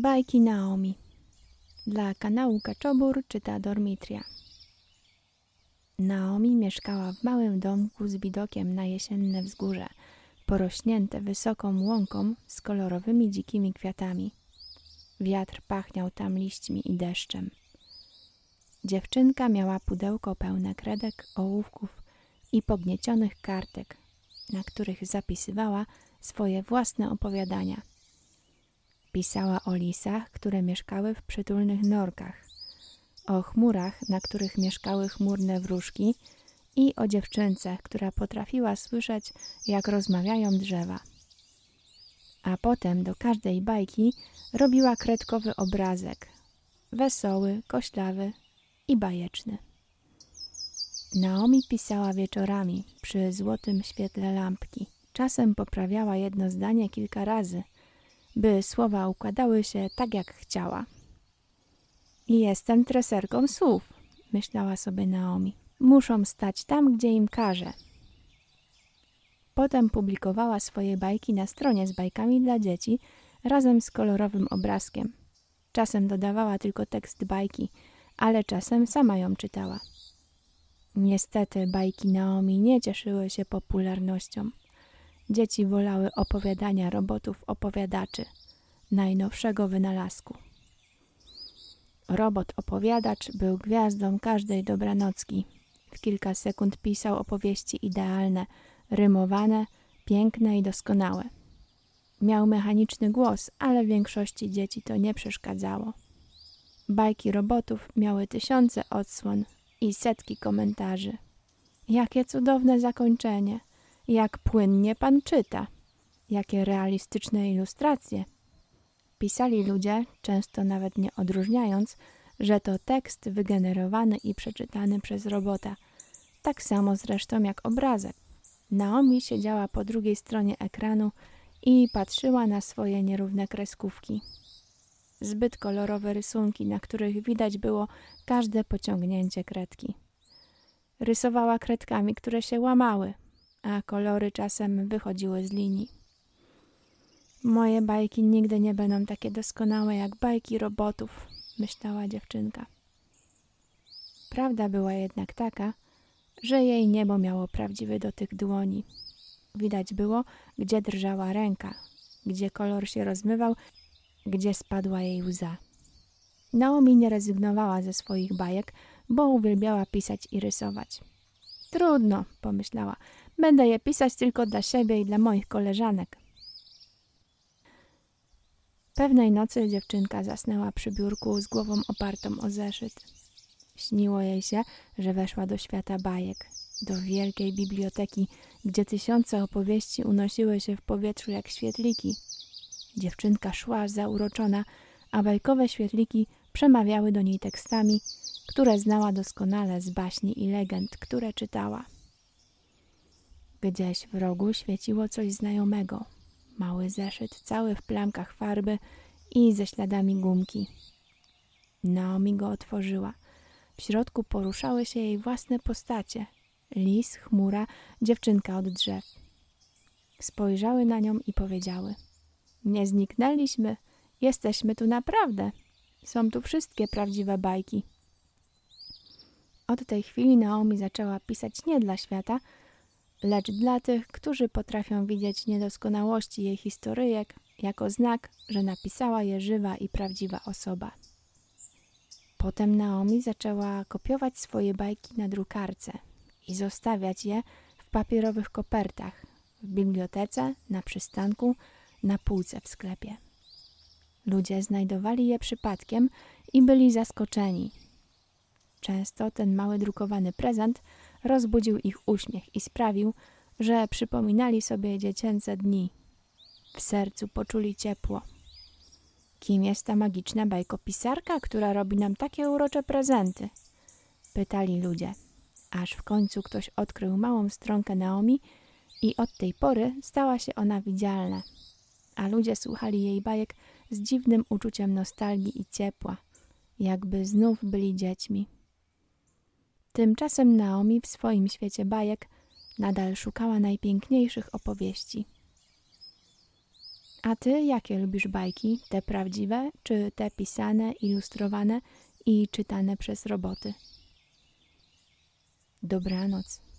Bajki Naomi. Dla kanału Kaczobur czyta Dormitria. Naomi mieszkała w małym domku z widokiem na jesienne wzgórze, porośnięte wysoką łąką z kolorowymi dzikimi kwiatami. Wiatr pachniał tam liśćmi i deszczem. Dziewczynka miała pudełko pełne kredek, ołówków i pogniecionych kartek, na których zapisywała swoje własne opowiadania. Pisała o lisach, które mieszkały w przytulnych norkach, o chmurach, na których mieszkały chmurne wróżki i o dziewczynce, która potrafiła słyszeć, jak rozmawiają drzewa. A potem do każdej bajki robiła kredkowy obrazek, wesoły, koślawy i bajeczny. Naomi pisała wieczorami przy złotym świetle lampki. Czasem poprawiała jedno zdanie kilka razy, by słowa układały się tak, jak chciała. I jestem treserką słów, myślała sobie Naomi. Muszą stać tam, gdzie im każe. Potem publikowała swoje bajki na stronie z bajkami dla dzieci razem z kolorowym obrazkiem. Czasem dodawała tylko tekst bajki, ale czasem sama ją czytała. Niestety bajki Naomi nie cieszyły się popularnością. Dzieci wolały opowiadania robotów opowiadaczy, najnowszego wynalazku. Robot opowiadacz był gwiazdą każdej dobranocki. W kilka sekund pisał opowieści idealne, rymowane, piękne i doskonałe. Miał mechaniczny głos, ale większości dzieci to nie przeszkadzało. Bajki robotów miały tysiące odsłon i setki komentarzy. Jakie cudowne zakończenie! Jak płynnie pan czyta! Jakie realistyczne ilustracje! Pisali ludzie, często nawet nie odróżniając, że to tekst wygenerowany i przeczytany przez robota. Tak samo zresztą jak obrazek. Naomi siedziała po drugiej stronie ekranu i patrzyła na swoje nierówne kreskówki. Zbyt kolorowe rysunki, na których widać było każde pociągnięcie kredki. Rysowała kredkami, które się łamały, a kolory czasem wychodziły z linii. Moje bajki nigdy nie będą takie doskonałe jak bajki robotów, myślała dziewczynka. Prawda była jednak taka, że jej niebo miało prawdziwy dotyk dłoni. Widać było, gdzie drżała ręka, gdzie kolor się rozmywał, gdzie spadła jej łza. Naomi nie rezygnowała ze swoich bajek, bo uwielbiała pisać i rysować. Trudno, pomyślała, będę je pisać tylko dla siebie i dla moich koleżanek. Pewnej nocy dziewczynka zasnęła przy biurku z głową opartą o zeszyt. Śniło jej się, że weszła do świata bajek, do wielkiej biblioteki, gdzie tysiące opowieści unosiły się w powietrzu jak świetliki. Dziewczynka szła zauroczona, a bajkowe świetliki przemawiały do niej tekstami, które znała doskonale z baśni i legend, które czytała. Gdzieś w rogu świeciło coś znajomego. Mały zeszyt, cały w plamkach farby i ze śladami gumki. Naomi go otworzyła. W środku poruszały się jej własne postacie. Lis, chmura, dziewczynka od drzew. Spojrzały na nią i powiedziały – nie zniknęliśmy, jesteśmy tu naprawdę. Są tu wszystkie prawdziwe bajki. Od tej chwili Naomi zaczęła pisać nie dla świata, lecz dla tych, którzy potrafią widzieć niedoskonałości jej historyjek jako znak, że napisała je żywa i prawdziwa osoba. Potem Naomi zaczęła kopiować swoje bajki na drukarce i zostawiać je w papierowych kopertach w bibliotece, na przystanku, na półce w sklepie. Ludzie znajdowali je przypadkiem i byli zaskoczeni. Często ten mały drukowany prezent rozbudził ich uśmiech i sprawił, że przypominali sobie dziecięce dni. W sercu poczuli ciepło. Kim jest ta magiczna bajkopisarka, która robi nam takie urocze prezenty? Pytali ludzie, aż w końcu ktoś odkrył małą stronkę Naomi i od tej pory stała się ona widzialna a ludzie słuchali jej bajek z dziwnym uczuciem nostalgii i ciepła, jakby znów byli dziećmi. Tymczasem Naomi w swoim świecie bajek nadal szukała najpiękniejszych opowieści. A ty jakie lubisz bajki? Te prawdziwe, czy te pisane, ilustrowane i czytane przez roboty? Dobranoc.